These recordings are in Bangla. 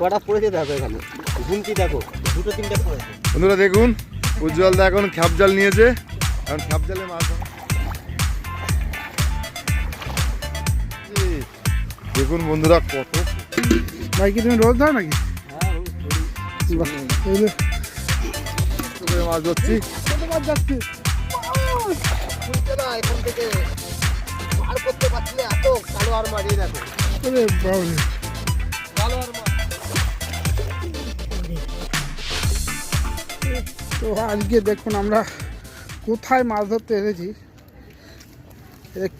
কটা পড়েছে দেখো এখানে? ঘুমটি দেখো দুটো তিনটে পড়েছে। বন্ধুরা দেখুন উজ্জ্বল দা এখন খ্যাপ জাল নিয়েছে। এখন খ্যাপ জালে মাছ ধরে। দেখুন বন্ধুরা কত ভাই কি তুমি রোজ ধরো নাকি? হ্যাঁ মাছ ধরছি? মাছ যাচ্ছে না এখান থেকে পার করতে পারছিলে এত কালো আর মারিয়ে দেখো কালো আর তো আজকে দেখুন আমরা কোথায় মাছ ধরতে এসেছি।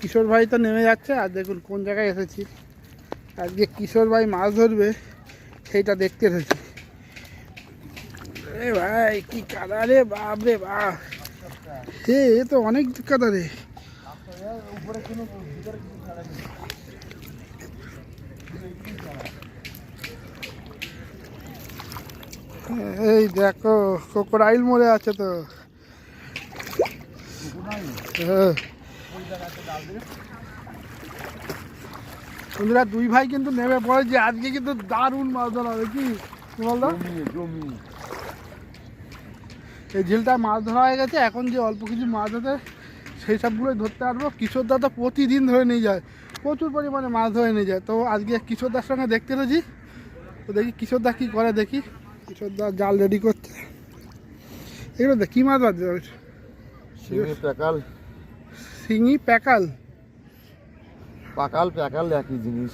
কিশোর ভাই তো নেমে যাচ্ছে, আর দেখুন কোন জায়গায় এসেছি। আজকে কিশোর ভাই মাছ ধরবে, সেইটা দেখতে এসেছি। এ ভাই, কি কাদা রে, বাপ রে বাপ। হে এ তো অনেক কাদা রে। এই দেখো, কোকোরাইল মরে আছে তো। হ্যাঁ। বন্ধুরা, দুই ভাই কিন্তু নেমে পড়ে যে আজকে কিন্তু দারুণ মাছ ধরা হবে কি? বলতো? এই ঝিলটা মাছ ধরা হয়ে গেছে। এখন যে অল্প কিছু মাছ আছে, সেই সবগুলোই ধরতে পারব কিশোরদা তো প্রতিদিন ধরে নিয়ে যায়। প্রচুর পরিমাণে মাছ ধরে নিয়ে যায়। তো আজকে কিশোরদার সঙ্গে দেখতে রয়েছি তো দেখি কিশোরদা কী করে দেখি। কিশোরদা জাল রেডি করছে এগুলো দেখ কী মাছ বাজছে শিঙি প্যাকাল। শিঙি প্যাকাল। পাকাল প্যাকাল একই জিনিস।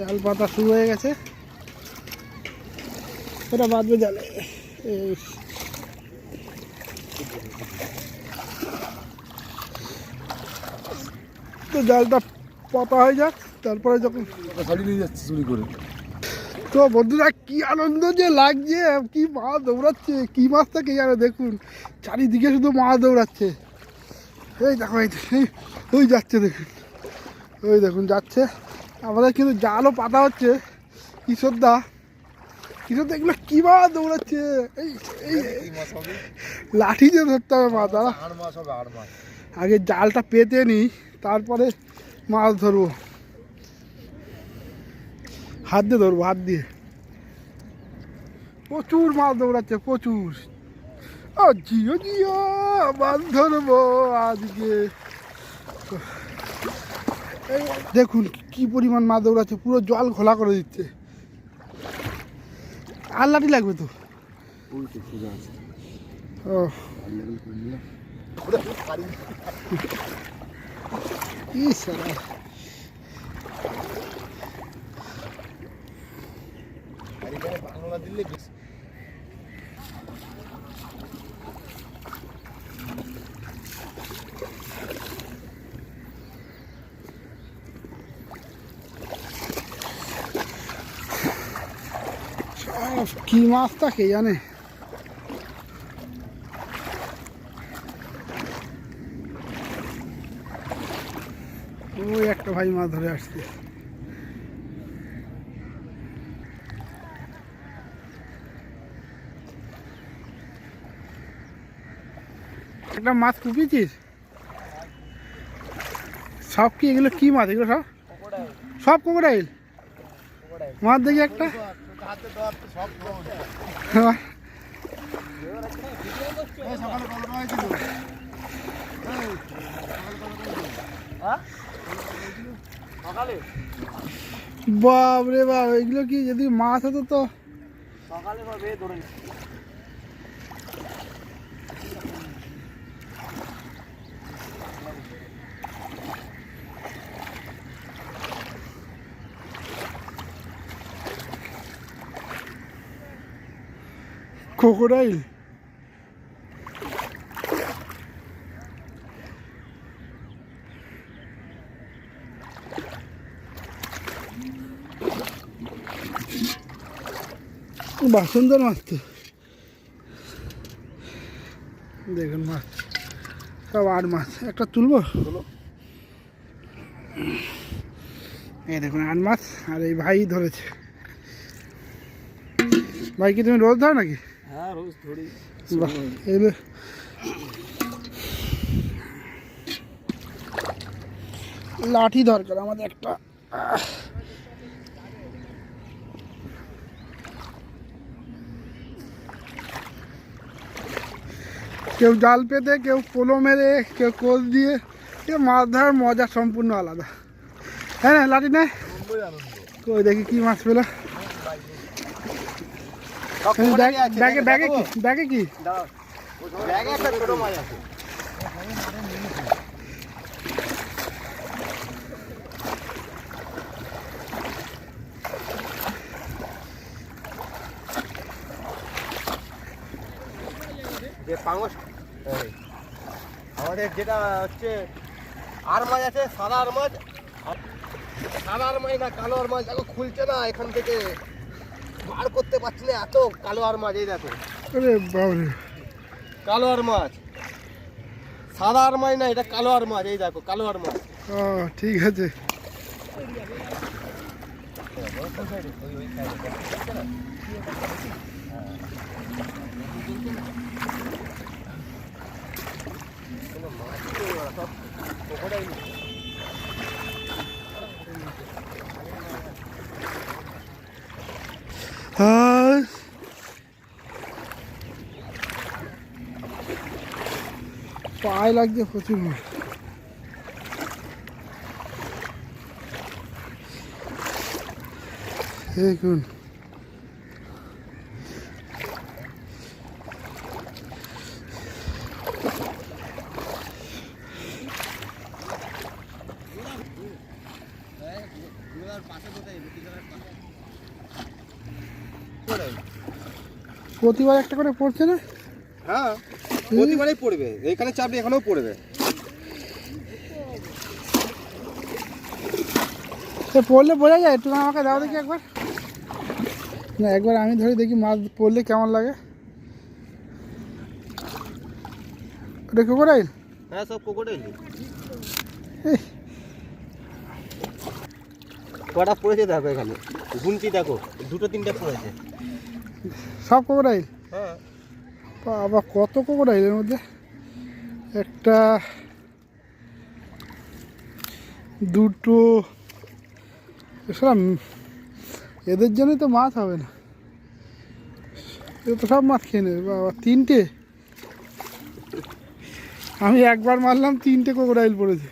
জাল পাতা শুরু হয়ে গেছে। ওটা বাঁধবে জালে। তো জালটা পাতা হয়ে যাক তারপরে যখন শাড়ি নিয়ে যাচ্ছি চুরি করে। তো বন্ধুরা কি আনন্দ যে লাগছে কি মাছ দৌড়াচ্ছে কি মাছটা কে জানে দেখুন। চারিদিকে শুধু মাছ দৌড়াচ্ছে। এই দেখো এই ওই যাচ্ছে দেখুন। ওই দেখুন যাচ্ছে। আমাদের কিন্তু জালও পাতা হচ্ছে। কিশোরদা কিশোরদা এগুলো কী মাছ দৌড়াচ্ছে? এই এই লাঠি দিয়ে ধরতে হবে আড় মাছ। আগে জালটা পেতে নিই তারপরে মাছ ধরবো। হাত দিয়ে ধরবো হাত দিয়ে। প্রচুর মাছ দৌড়াচ্ছে প্রচুর। জিও জিও মাছ ধরবো আজকে। দেখুন কি পরিমাণ মাছ দৌড়াচ্ছে পুরো জল খোলা করে দিচ্ছে। আর লাঠি লাগবে তো? বাংলা দিলে বেশি সব কি মাছটা কে জানে? ওই একটা ভাই মাছ ধরে আসছে। একটা মাছ কুপিয়েছিস? সব কি এগুলো কি মাছ এগুলো সব? সব কোকোডাইল মাছ দেখি একটা। বাপ রে বাপ এগুলো কি যদি মাছ হতো তো? সকালে ক্রোকোডাইল বাহ সুন্দর মাছ তো দেখুন মাছ সব আর মাছ। একটা তুলবো? এই দেখুন আর মাছ আর এই ভাই ধরেছে। ভাই কি তুমি রোজ ধরো নাকি? लाठी दरकार क्यों जाल पे दे क्यों पोलो मेरे क्यों कोस दिए। ये माछ धर मज़ा सम्पूर्ण अलग है ना लाठी ना? कोई देखी की मास पेला ব্যাগে ব্যাগে কি? ব্যাগে কি? ব্যাগে একটা ছোট মাছ আছে। যে পাঙস আমাদের যেটা হচ্ছে আর মাছ আছে সাদা আর মাছ। সাদা আর মাছ না কালো আর মাছ দেখো খুলছে না এখান থেকে। বার করতে পারছি না এত কালো আর মাছ এই দেখো। কালো আর মাছ। সাদা আর মাছ না এটা কালো আর মাছ এই দেখো কালো আর মাছ। ও ঠিক আছে। আর পায়ে লাগছে প্রচুর। মাছ। দেখুন প্রতিবার একটা করে পড়ছে না? হ্যাঁ। প্রতিবারই পড়বে। এখানে চাপলে এখানেও পড়বে। সে পড়লে বোঝা যায় একটু আমাকে দাও দেখি একবার। না একবার আমি ধরে দেখি মাছ পড়লে কেমন লাগে। ওটা কোকোডাইল হ্যাঁ সব কোকোডাইল কটা পড়েছে দেখো এখানে? গুনছি দেখো দুটো তিনটে পড়েছে। সব কোকোডাইল হ্যাঁ। আবার কত কোকোডাইল এর মধ্যে? একটা, দুটো এসব এদের জন্যই তো মাছ হবে না। এ তো সব মাছ খেয়ে নেবে, বাবা, তিনটে? আমি একবার মারলাম, তিনটে কোকোডাইল পড়েছে।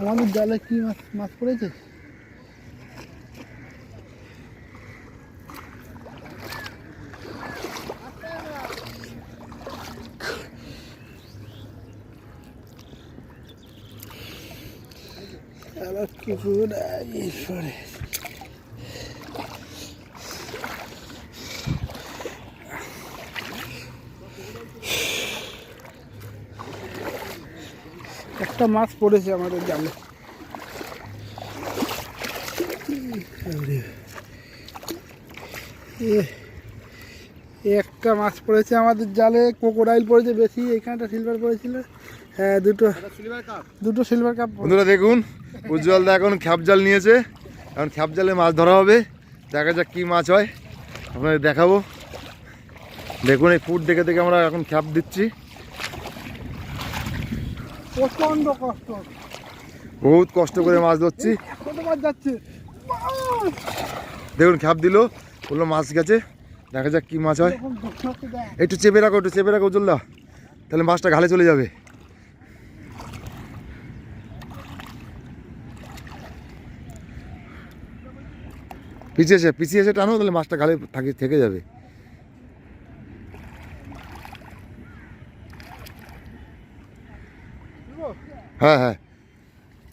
আমাদের জালে কি মাছ মাছ পড়েছে আমার কুকুর একটা মাছ পড়েছে আমাদের জালে। একটা মাছ পড়েছে আমাদের জালে কোকোডাইল পড়েছে বেশি এখানটা সিলভার পড়েছিল। হ্যাঁ দুটো দুটো সিলভার কাপ বন্ধুরা দেখুন উজ্জ্বল দা এখন খ্যাপ জাল নিয়েছে। এখন খ্যাপ জালে মাছ ধরা হবে। দেখা যাক কি মাছ হয়। আপনাদের দেখাবো। দেখুন এই ফুট দেখে দেখে আমরা এখন খ্যাপ দিচ্ছি। প্রচণ্ড কষ্ট। বহুত কষ্ট করে মাছ ধরছি। কত মাছ যাচ্ছে? দেখুন খ্যাপ দিল। বলল মাছ গেছে। দেখা যাক কি মাছ হয়। একটু চেপে রাখো একটু চেপে রাখো উজ্জ্বল দা। তাহলে মাছটা ঘালে চলে যাবে। পিছিয়ে এসে পিছিয়ে এসে টানো, তাহলে মাছটা ঘালে থাকে থেকে যাবে। হ্যাঁ হ্যাঁ।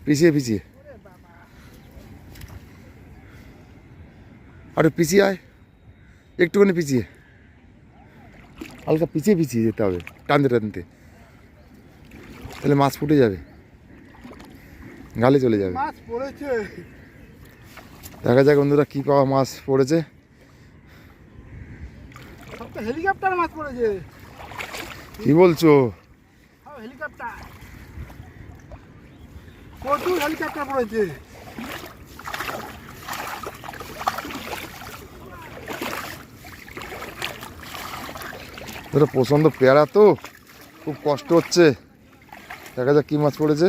পিছিয়ে পিছিয়ে। আরে পিছিয়ে আয়। একটুখানি পিছিয়ে। হালকা পিছিয়ে পিছিয়ে যেতে হবে। টানতে টানতে। তাহলে মাছ ফুটে যাবে। গালে চলে যাবে। মাছ পড়েছে। দেখা যাক বন্ধুরা কী পাওয়া মাছ পড়েছে। হেলিকপ্টার মাছ পড়েছে। কি বলছো? হেলিকপ্টার। প্রচুর হেলিকপ্টার পড়েছে। প্রচণ্ড পেয়ারা তো খুব কষ্ট হচ্ছে। দেখা যাক কী মাছ পড়েছে।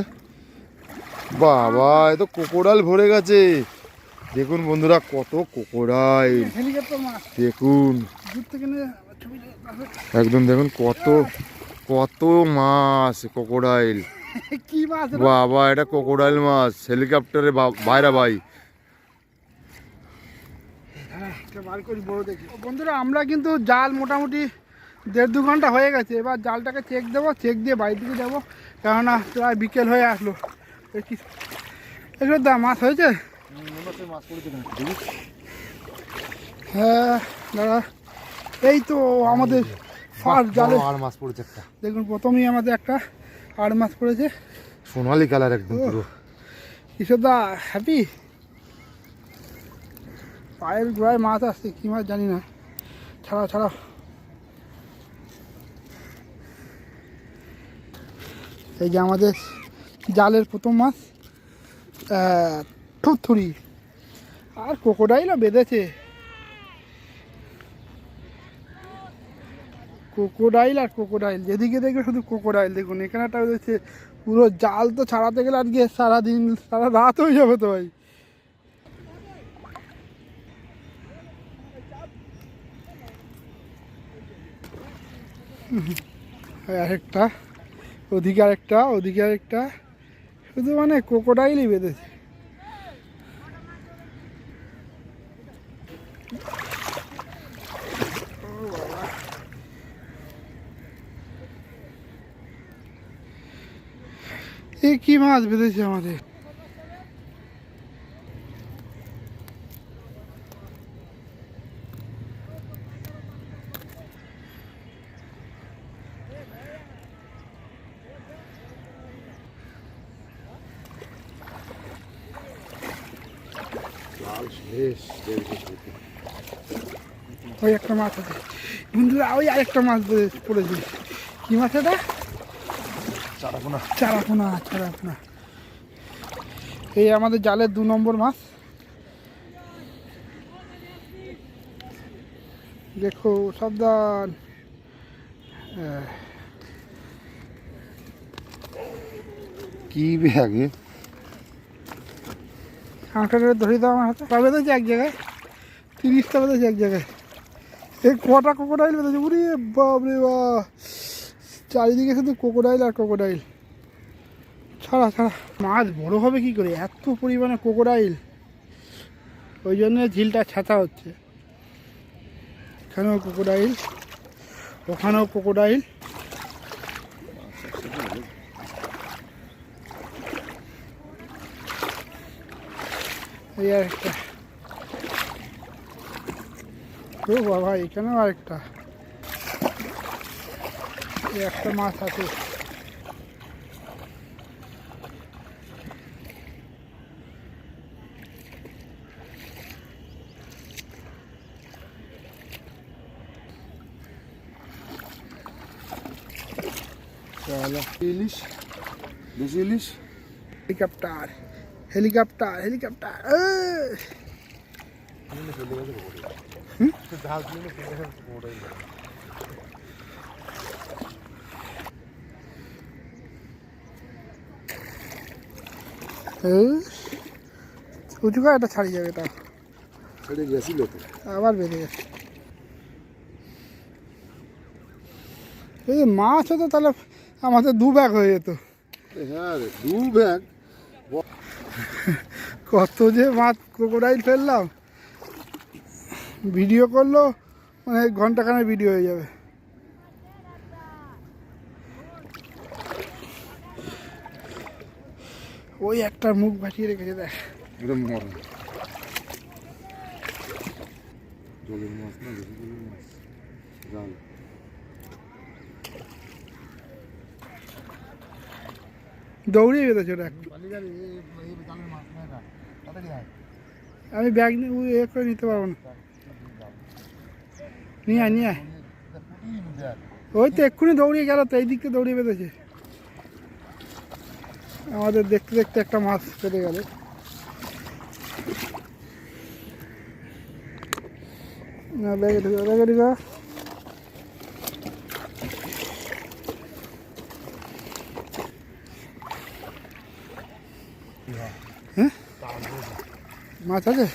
বাবা এ তো কোকোডাল ভরে গেছে। দেখুন বন্ধুরা কত মাছ দেখুন। একদম দেখুন কত কত মাছ কোকোডাইল কি মাছ বাবা এটা কোকোডাইল মাছ হেলিকপ্টারে বাইরা ভাই। হ্যাঁ, বন্ধুরা আমরা কিন্তু জাল মোটামুটি দেড় দু ঘণ্টা হয়ে গেছে। এবার জালটাকে চেক দেবো চেক দিয়ে বাড়ি দিকে যাব কেননা প্রায় বিকেল হয়ে আসলো। এগুলো দা মাছ হয়েছে? হ্যাঁ দাদা এই তো আমাদের ফার্স্ট জালে। আর মাছ পড়েছে একটা। দেখুন প্রথমেই আমাদের একটা আর মাছ পড়েছে। সোনালি কালার একদম পুরো। কিশোরদা হ্যাপি পায়ের গোড়ায় মাছ আসছে কী মাছ জানি না। ছাড়াও ছাড়াও। এই যে আমাদের জালের প্রথম মাছ থুরথুরি আর কোকোডাইলও বেঁধেছে। কোকোডাইল আর কোকোডাইল যেদিকে দেখবে শুধু কোকোডাইল দেখুন এখানে একটা বেঁধেছে পুরো জাল তো ছাড়াতে গেলে আজকে সারাদিন, সারা রাত হয়ে যাবে তো ভাই। আরেকটা, ওদিকে আরেকটা ওদিকে আরেকটা। শুধু মানে কোকোডাইলই বেঁধেছে। এ কি মাছ বেঁধেছে আমাদের? ওই একটা মাছ আছে। বন্ধুরা ওই আরেকটা মাছ বেঁধে- পড়েছে। কি মাছ এটা? চারাপোনা। চারাপোনা এই আমাদের জালের দু নম্বর মাছ। দেখো সাবধান। কি ব্যাগে কাঁকড়াটা ধরে দাও আমার হাতে। কবে বেঁধেছে এক জায়গায়? তিরিশটা বেঁধেছে এক জায়গায়। এই কটা কোকোডাইল বেঁধেছে উরি বাবরে বা চারিদিকে শুধু কোকোডাইল আর কোকোডাইল ছাড়া ছাড়া। মাছ বড় হবে কি করে? এত পরিমাণে কোকোডাইল ওই জন্য ঝিলটা ছাতা হচ্ছে। এখানেও কোকোডাইল ওখানেও কোকোডাইল এই আরেকটা ও বাবা, এখানেও আরেকটা একটা মাছ আছে চলো ইলিশ দেশি ইলিশ হেলিকপ্টার হেলিকপ্টার হেলিকপ্টার এই! উঁচু করে একটা ছাড়িয়ে যাবে এটা। ছেড়ে গেছিল তো আবার বেড়ে গেছে। এই মাছ হতো তাহলে আমাদের দু ব্যাগ হয়ে যেত। হ্যাঁ দু ব্যাগ কত যে মাছ ক্রোকোডাইল ফেললাম। ভিডিও করল মানে ঘন্টাখানে ভিডিও হয়ে যাবে। ওই একটা মুখ ভাসিয়ে রেখেছে দেখ। একদম মরণ জলের মাছ না জলের মাছ। জাল। দৌড়িয়ে বেঁধেছে ওটা। আমি ব্যাগ নিয়ে এ করে নিতে পারব না। নিয়ে আয় নিয়ে আয়। ওই তো এক্ষুনি দৌড়িয়ে গেল তো এই দিক থেকে দৌড়িয়ে বেঁধেছে। আমাদের দেখতে দেখতে একটা মাছ পেতে গেল। ঢুকে মাছ আছে?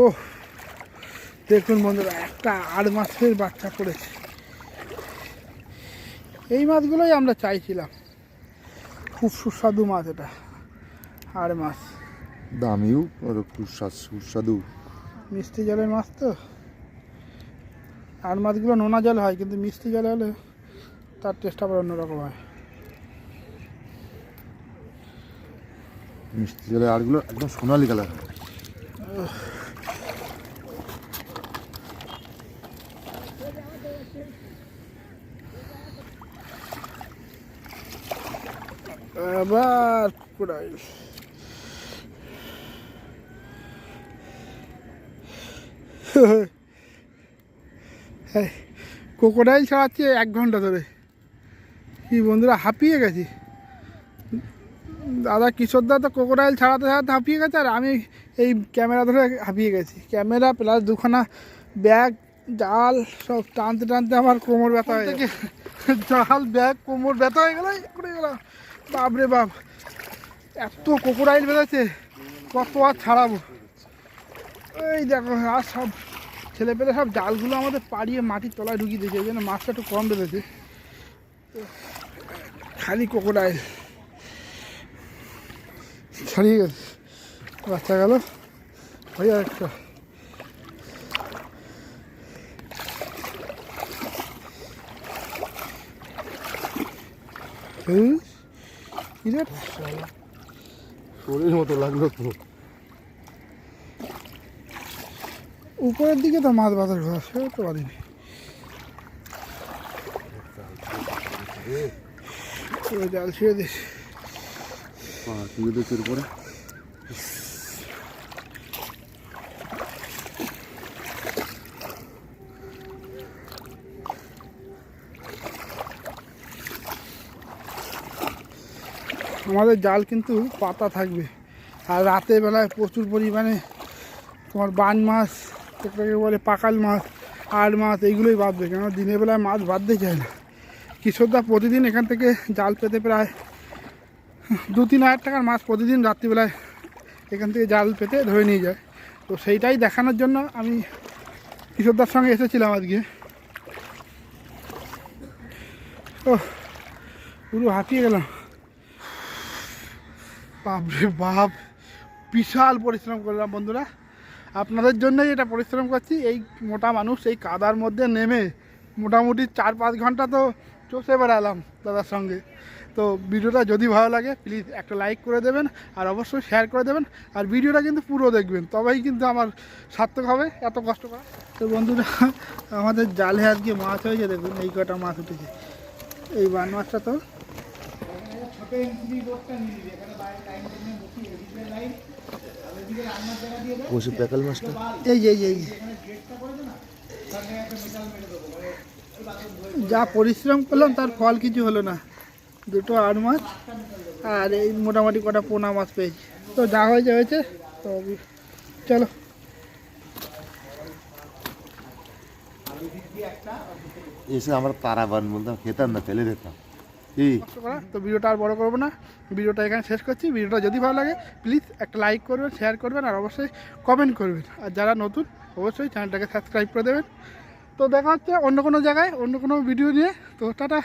ও দেখুন বন্ধুরা, একটা আট মাসের বাচ্চা পড়েছে। এই মাছগুলোই আমরা চাইছিলাম। খুব সুস্বাদু মাছ এটা। আড় মাছ। দামিও আর সুস্বাদু সুস্বাদু। মিষ্টি জলের মাছ তো। আর মাছগুলো নোনা জল হয় কিন্তু মিষ্টি জলে হলে তার টেস্ট আবার অন্যরকম হয়। মিষ্টি জলে আরগুলো একদম সোনালি কালার। আবার কুড়াই কোকোডাইল ছাড়াচ্ছে এক ঘণ্টা ধরে। কি বন্ধুরা, হাঁপিয়ে গেছি। দাদা কিশোরদা তো কোকোডাইল ছাড়াতে ছাড়াতে হাঁপিয়ে গেছে, আর আমি এই ক্যামেরা ধরে হাঁপিয়ে গেছি। ক্যামেরা প্লাস দুখানা ব্যাগ, জাল সব টানতে টানতে আমার কোমর ব্যথা হয়ে গেছে। জাল, ব্যাগ, কোমর ব্যথা হয়ে গেল করে গেলাম। বাপরে বাপ, এত কোকোডাইল বেরোচ্ছে, কত আর ছাড়াবো। এই দেখো, আর সব ছেলে পেলে সব জালগুলো আমাদের পাড়িয়ে মাটির তলায় ঢুকিয়ে দিয়েছে, এই জন্য মাছটা একটু কম বেরোছে তো খালি কোকোডাইল ছাড়িয়ে গেছে বাচ্চা গেল। ওই একটা। হুম? রে? শরীর মতো লাগল তো। উপরের দিকে তো মাছ বাজার ঘর সে তো পারিনি জাল ছিঁড়ে দিস। পা দেখছি উপরে। আমাদের জাল কিন্তু পাতা থাকবে। আর রাতের বেলায় প্রচুর পরিমাণে তোমার বান মাছ যেটাকে বলে পাকাল মাছ আর মাছ এইগুলোই বাঁধবে। কেন দিনের বেলায় মাছ বাঁধতে চায় না। কিশোরদা প্রতিদিন এখান থেকে জাল পেতে প্রায় দু তিন হাজার টাকার মাছ প্রতিদিন রাত্রিবেলায় এখান থেকে জাল পেতে ধরে নিয়ে যায়। তো সেইটাই দেখানোর জন্য আমি কিশোরদার সঙ্গে এসেছিলাম আজকে। ও পুরো হাঁপিয়ে গেলাম। বাপরে বাপ। বিশাল পরিশ্রম করলাম বন্ধুরা। আপনাদের জন্যই এটা পরিশ্রম করছি। এই মোটা মানুষ এই কাদার মধ্যে নেমে মোটামুটি চার পাঁচ ঘণ্টা তো চষে বেড়ালাম দাদার সঙ্গে। তো ভিডিওটা যদি ভালো লাগে প্লিজ একটা লাইক করে দেবেন আর অবশ্যই শেয়ার করে দেবেন। আর ভিডিওটা কিন্তু পুরো দেখবেন, তবেই কিন্তু আমার সার্থক হবে, এত কষ্ট করা। তো বন্ধুরা, আমাদের জালে আজকে মাছ হয়েছে, দেখুন এই কটা মাছ উঠেছে। এই বান মাছটা তো বসে প্যাকাল মাছটা এই যে এই। যে, এই যে। যা পরিশ্রম করলাম তার ফল কিছু হলো না। দুটো আট মাছ আর এই মোটামুটি কটা পোনা মাছ পেয়েছি। তো যা হয়েছে হয়েছে। তো চলো। এসে আমরা তারা বান বলতাম খেতাম না ফেলে দিতাম। তো ভিডিওটা আর বড় করব না। ভিডিওটা এখানে শেষ করছি। ভিডিওটা যদি ভালো লাগে প্লিজ একটা লাইক করবেন শেয়ার করবেন, আর অবশ্যই কমেন্ট করবেন। আর যারা নতুন, অবশ্যই চ্যানেলটাকে সাবস্ক্রাইব করে দেবেন। তো দেখা হচ্ছে অন্য কোনো জায়গায়, অন্য কোনো ভিডিও নিয়ে। তো টাটা।